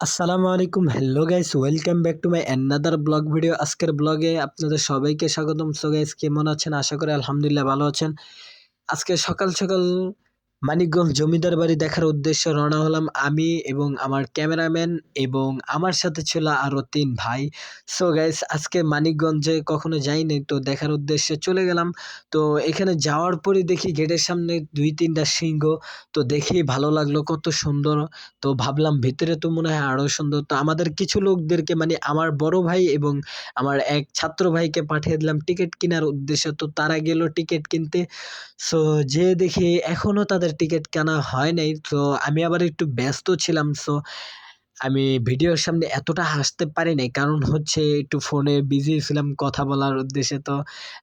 আসসালামু আলাইকুম। Hello guys welcome back to my another blog video আজকের ব্লগে আপনাদের সবাইকে স্বাগতম। সো গাইস কেমন আছেন? আশা করি আলহামদুলিল্লাহ ভালো আছেন। আজকে সকাল সকাল মানিকগঞ্জ জমিদার বাড়ি দেখার উদ্দেশ্যে রওনা হলাম আমি এবং আমার ক্যামেরাম্যান এবং আমার সাথে ছিল আরও তিন ভাই। সো গাইস আজকে মানিকগঞ্জে কখনো যাইনি, তো দেখার উদ্দেশ্যে চলে গেলাম। তো এখানে যাওয়ার পরে দেখি গেটের সামনে দুই তিনটা সিংহ, তো দেখেই ভালো লাগল কত সুন্দর। তো ভাবলাম ভিতরে তো মনে হয় আরও সুন্দর। তো আমাদের কিছু লোকদেরকে মানে আমার বড় ভাই এবং আমার এক ছাত্র ভাইকে পাঠিয়ে দিলাম টিকিট কেনার উদ্দেশ্যে। তো তারা গেল টিকিট কিনতে। সো যে দেখি এখনও তাদের টিকিট কেনা হয় নাই। তো আমি আবার একটু ব্যস্ত ছিলাম সো আমি ভিডিওর সামনে এতটা হাসতে পারি নাই। কারণ হচ্ছে একটু ফোনে বিজি ছিলাম কথা বলার উদ্দেশ্যে, তো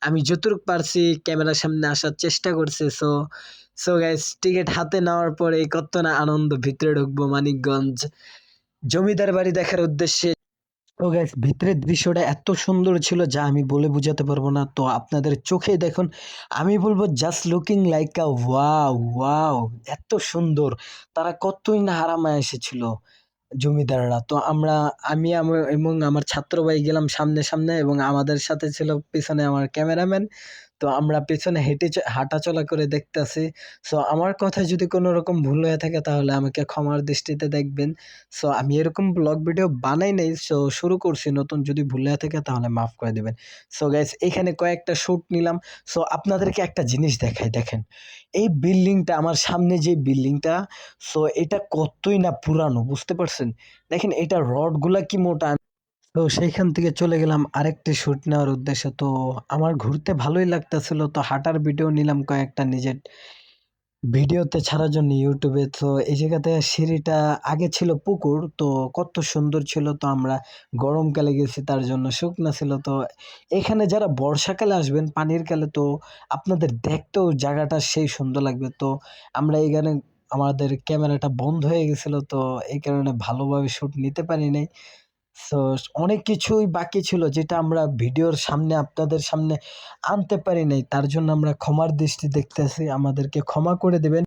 আমি যতটুকু পারছি ক্যামেরার সামনে আসার চেষ্টা করছি সো সো গাইস টিকিট হাতে নেওয়ার পরে কত না আনন্দ, ভিতরে ঢুকবো মানিকগঞ্জ জমিদার বাড়ি দেখার উদ্দেশ্যে। তো গ্যাস ভিতরের দৃশ্যটা এত সুন্দর ছিল যা আমি বলে বুঝাতে পারব না। তো আপনাদের চোখে দেখুন, আমি বলব just looking like a wow wow এত সুন্দর। তারা কতই না হারামায় এসেছিল জমিদাররা। তো আমরা, আমি এবং আমার ছাত্র ভাই গেলাম সামনে সামনে এবং আমাদের সাথে ছিল পিছনে আমার ক্যামেরাম্যান তো আমরা পেছনে হেঁটে চ- হাঁটাচলা করে দেখতেছি। সো আমার কথায় যদি কোনো রকম ভুল হয়ে থাকে তাহলে আমাকে ক্ষমার দৃষ্টিতে দেখবেন। সো আমি এরকম ব্লগ ভিডিও বানাই নাই। সো শুরু করছি। নতুন যদি ভুল হয়ে থাকে তাহলে মাফ করে দেবেন। সো গাইস এখানে কয়েকটা শ্যুট নিলাম। সো আপনাদেরকে একটা জিনিস দেখাই, দেখেন। এই বিল্ডিংটা, আমার সামনে যে বিল্ডিংটা সো এটা কতই না পুরানো, বুঝতে পারছেন? দেখেন, এটা রডগুলা কি মোটা? তো সেইখান থেকে চলে গেলাম আরেকটি শ্যুট নেওয়ার উদ্দেশ্যে। তো আমার ঘুরতে ভালোই লাগতেছিল। তো হাঁটার ভিডিও নিলাম কয়েকটা নিজের ভিডিওতে ছাড়ার জন্য ইউটিউবে। তো এই জায়গাতে সিঁড়িটা আগে ছিল পুকুর। তো কত সুন্দর ছিল। তো আমরা গরমকালে গেছি, তার জন্য শুকনা ছিল। তো এখানে যারা বর্ষাকালে আসবেন, পানির কালে, তো আপনাদের দেখতেও জায়গাটা সেই সুন্দর লাগবে। তো আমরা এখানে আমাদের ক্যামেরাটা বন্ধ হয়ে গেছিল। তো এই কারণে ভালোভাবে শ্যুট নিতে পারি নাই। সো অনেক কিছুই বাকি ছিল যেটা আমরা ভিডিওর সামনে আপনাদের সামনে আনতে পারি নাই। তার জন্য আমরা ক্ষমার দৃষ্টি দেখতেছি, আমাদেরকে ক্ষমা করে দেবেন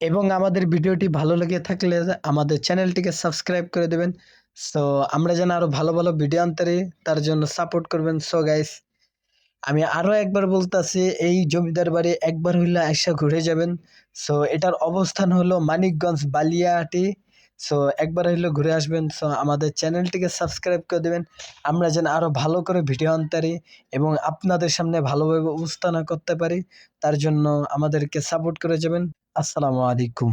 এবং আমাদের ভিডিওটি ভালো লেগে থাকলে আমাদের চ্যানেলটিকে সাবস্ক্রাইব করে দেবেন। সো আমরা যেন আরও ভালো ভালো ভিডিও আনতে তার জন্য সাপোর্ট করবেন। সো গাইস আমি আরও একবার বলতেছি, এই জমিদার বাড়ি একবার হইলে আইসা ঘুরে যাবেন। সো এটার অবস্থান হলো মানিকগঞ্জ বালিয়াহাটি। সো একবার হইলে ঘুরে আসবেন। সো আমাদের চ্যানেলটিকে সাবস্ক্রাইব করে দেবেন। আমরা যেন আরও ভালো করে ভিডিও আনতে পারি এবং আপনাদের সামনে ভালোভাবে উপস্থাপনা করতে পারি, তার জন্য আমাদেরকে সাপোর্ট করে যাবেন। আসসালামু আলাইকুম।